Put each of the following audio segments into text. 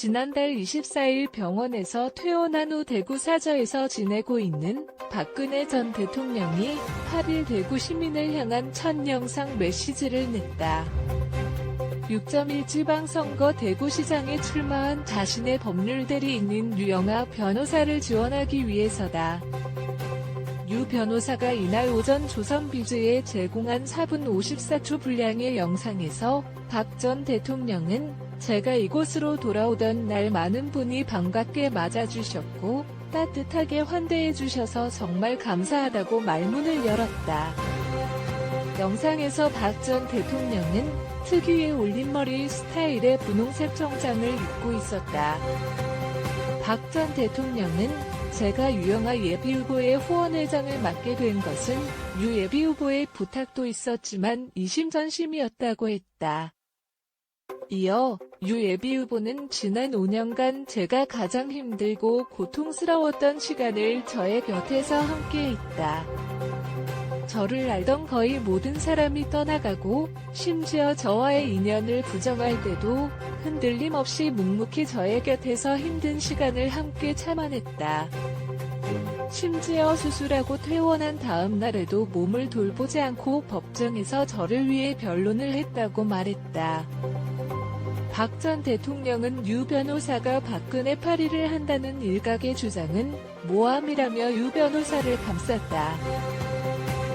지난달 24일 병원에서 퇴원한 후 대구 사저에서 지내고 있는 박근혜 전 대통령이 8일 대구 시민을 향한 첫 영상 메시지를 냈다. 6.1 지방선거 대구시장에 출마한 자신의 법률 대리인인 유영아 변호사를 지원하기 위해서다. 유 변호사가 이날 오전 조선비즈에 제공한 4분 54초 분량의 영상에서 박 전 대통령은 제가 이곳으로 돌아오던 날 많은 분이 반갑게 맞아주셨고 따뜻하게 환대해주셔서 정말 감사하다고 말문을 열었다. 영상에서 박 전 대통령은 특유의 올림머리 스타일의 분홍색 정장을 입고 있었다. 박 전 대통령은 제가 유영아 예비후보의 후원회장을 맡게 된 것은 유 예비후보의 부탁도 있었지만 이심전심이었다고 했다. 이어 유 예비 후보는 지난 5년간 제가 가장 힘들고 고통스러웠던 시간을 저의 곁에서 함께 했다. 저를 알던 거의 모든 사람이 떠나가고 심지어 저와의 인연을 부정할 때도 흔들림 없이 묵묵히 저의 곁에서 힘든 시간을 함께 참아냈다. 심지어 수술하고 퇴원한 다음 날에도 몸을 돌보지 않고 법정에서 저를 위해 변론을 했다고 말했다. 박 전 대통령은 유 변호사가 박근혜 파리를 한다는 일각의 주장은 모함이라며 유 변호사를 감쌌다.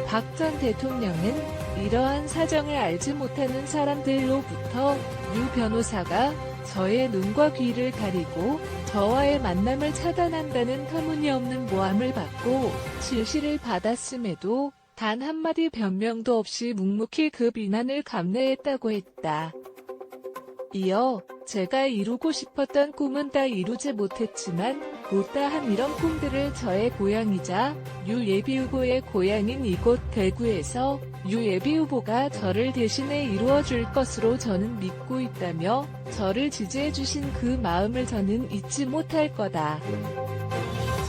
박 전 대통령은 이러한 사정을 알지 못하는 사람들로부터 유 변호사가 저의 눈과 귀를 가리고 저와의 만남을 차단한다는 터무니없는 모함을 받고 실시를 받았음에도 단 한마디 변명도 없이 묵묵히 그 비난을 감내했다고 했다. 이어 제가 이루고 싶었던 꿈은 다 이루지 못했지만 못다한 이런 꿈들을 저의 고향이자 유 예비 후보의 고향인 이곳 대구에서 유 예비 후보가 저를 대신해 이루어줄 것으로 저는 믿고 있다며 저를 지지해주신 그 마음을 저는 잊지 못할 거다.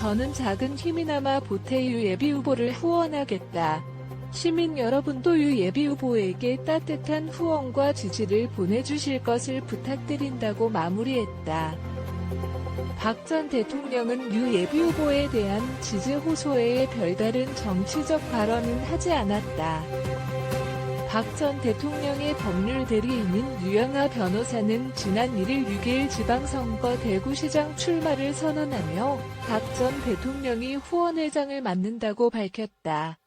저는 작은 힘이나마 보태 유 예비 후보를 후원하겠다. 시민 여러분도 유 예비 후보에게 따뜻한 후원과 지지를 보내주실 것을 부탁드린다고 마무리했다. 박 전 대통령은 유 예비 후보에 대한 지지 호소에 별다른 정치적 발언은 하지 않았다. 박 전 대통령의 법률 대리인인 유영아 변호사는 지난 1일 6일 지방선거 대구시장 출마를 선언하며 박 전 대통령이 후원회장을 맡는다고 밝혔다.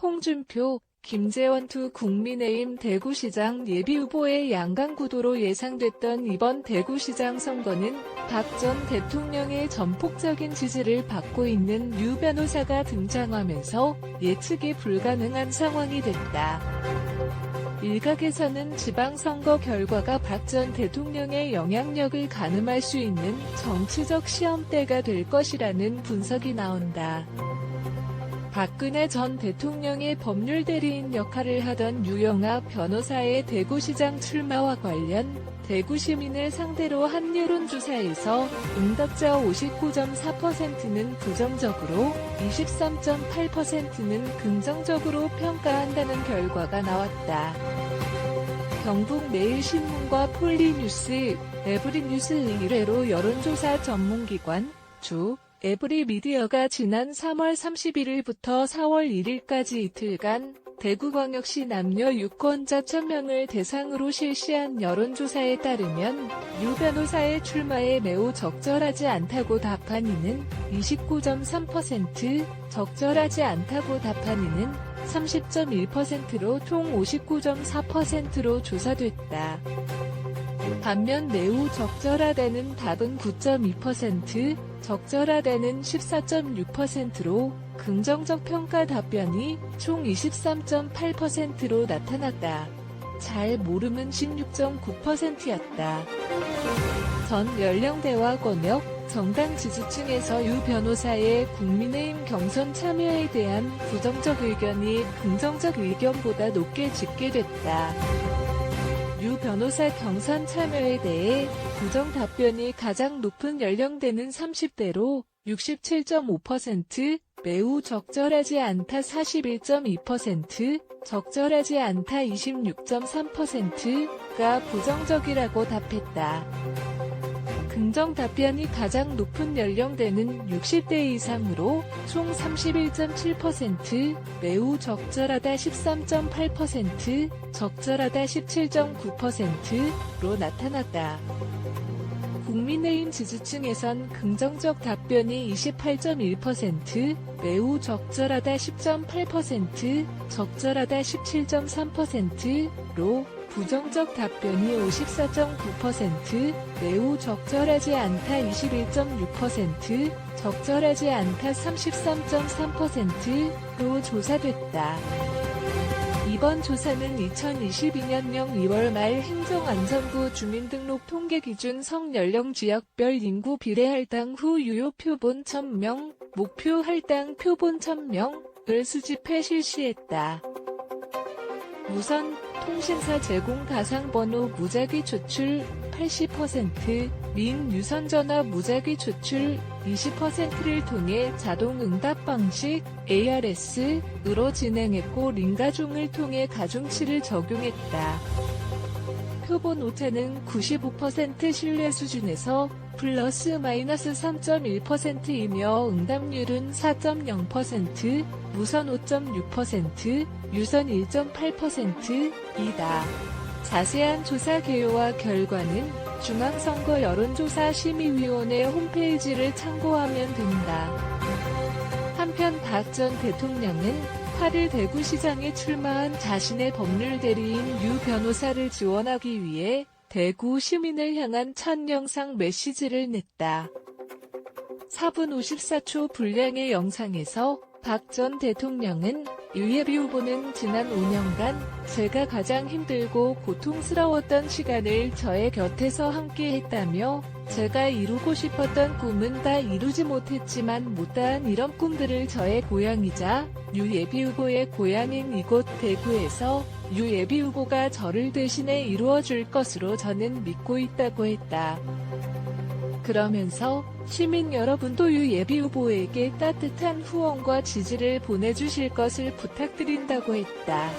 홍준표, 김재원 두 국민의힘 대구시장 예비후보의 양강구도로 예상됐던 이번 대구시장 선거는 박 전 대통령의 전폭적인 지지를 받고 있는 유 변호사가 등장하면서 예측이 불가능한 상황이 됐다. 일각에서는 지방선거 결과가 박 전 대통령의 영향력을 가늠할 수 있는 정치적 시험대가 될 것이라는 분석이 나온다. 박근혜 전 대통령의 법률 대리인 역할을 하던 유영아 변호사의 대구시장 출마와 관련 대구 시민을 상대로 한 여론조사에서 응답자 59.4%는 부정적으로 23.8%는 긍정적으로 평가한다는 결과가 나왔다. 경북 매일신문과 폴리뉴스, 에브리뉴스 의뢰로 여론조사 전문기관 주 에브리 미디어가 지난 3월 31일부터 4월 1일까지 이틀간 대구광역시 남녀 유권자 1000명을 대상으로 실시한 여론조사에 따르면 유 변호사의 출마에 매우 적절하지 않다고 답한 이는 29.3%, 적절하지 않다고 답한 이는 30.1%로 총 59.4%로 조사됐다. 반면 매우 적절하다는 답은 9.2%, 적절하다는 14.6%로 긍정적 평가 답변이 총 23.8%로 나타났다. 잘 모름은 16.9%였다. 전 연령대와 권역, 정당 지지층에서 유 변호사의 국민의힘 경선 참여에 대한 부정적 의견이 긍정적 의견보다 높게 집계됐다. 유 변호사 경선 참여에 대해 부정 답변이 가장 높은 연령대는 30대로 67.5%, 매우 적절하지 않다 41.2%, 적절하지 않다 26.3%가 부정적이라고 답했다. 긍정 답변이 가장 높은 연령대는 60대 이상으로 총 31.7%, 매우 적절하다 13.8%, 적절하다 17.9%로 나타났다. 국민의힘 지지층에선 긍정적 답변이 28.1%, 매우 적절하다 10.8%, 적절하다 17.3%로 부정적 답변이 54.9%, 매우 적절하지 않다 21.6%, 적절하지 않다 33.3%로 조사됐다. 이번 조사는 2022년령 2월 말 행정안전부 주민등록 통계 기준 성연령 지역별 인구 비례 할당 후 유효 표본 1000명, 목표 할당 표본 1000명을 수집해 실시했다. 우선 통신사 제공 가상번호 무작위 조출 80%, 민 유선전화 무작위 조출 20%를 통해 자동 응답 방식 ARS으로 진행했고 링가중을 통해 가중치를 적용했다. 표본 오차는 95% 신뢰 수준에서 플러스 마이너스 3.1%이며 응답률은 4.0%, 무선 5.6%, 유선 1.8%이다. 자세한 조사 개요와 결과는 중앙선거 여론조사 심의위원회 홈페이지를 참고하면 된다. 한편 박 전 대통령은 8일 대구시장에 출마한 자신의 법률 대리인 유 변호사를 지원하기 위해 대구 시민을 향한 첫 영상 메시지를 냈다. 4분 54초 분량의 영상에서 박 전 대통령은 유예비 후보는 지난 5년간 제가 가장 힘들고 고통스러웠던 시간을 저의 곁에서 함께 했다며 제가 이루고 싶었던 꿈은 다 이루지 못했지만 못다한 이런 꿈들을 저의 고향이자 유 예비 후보의 고향인 이곳 대구에서 유 예비 후보가 저를 대신해 이루어줄 것으로 저는 믿고 있다고 했다. 그러면서 시민 여러분도 유 예비 후보에게 따뜻한 후원과 지지를 보내주실 것을 부탁드린다고 했다.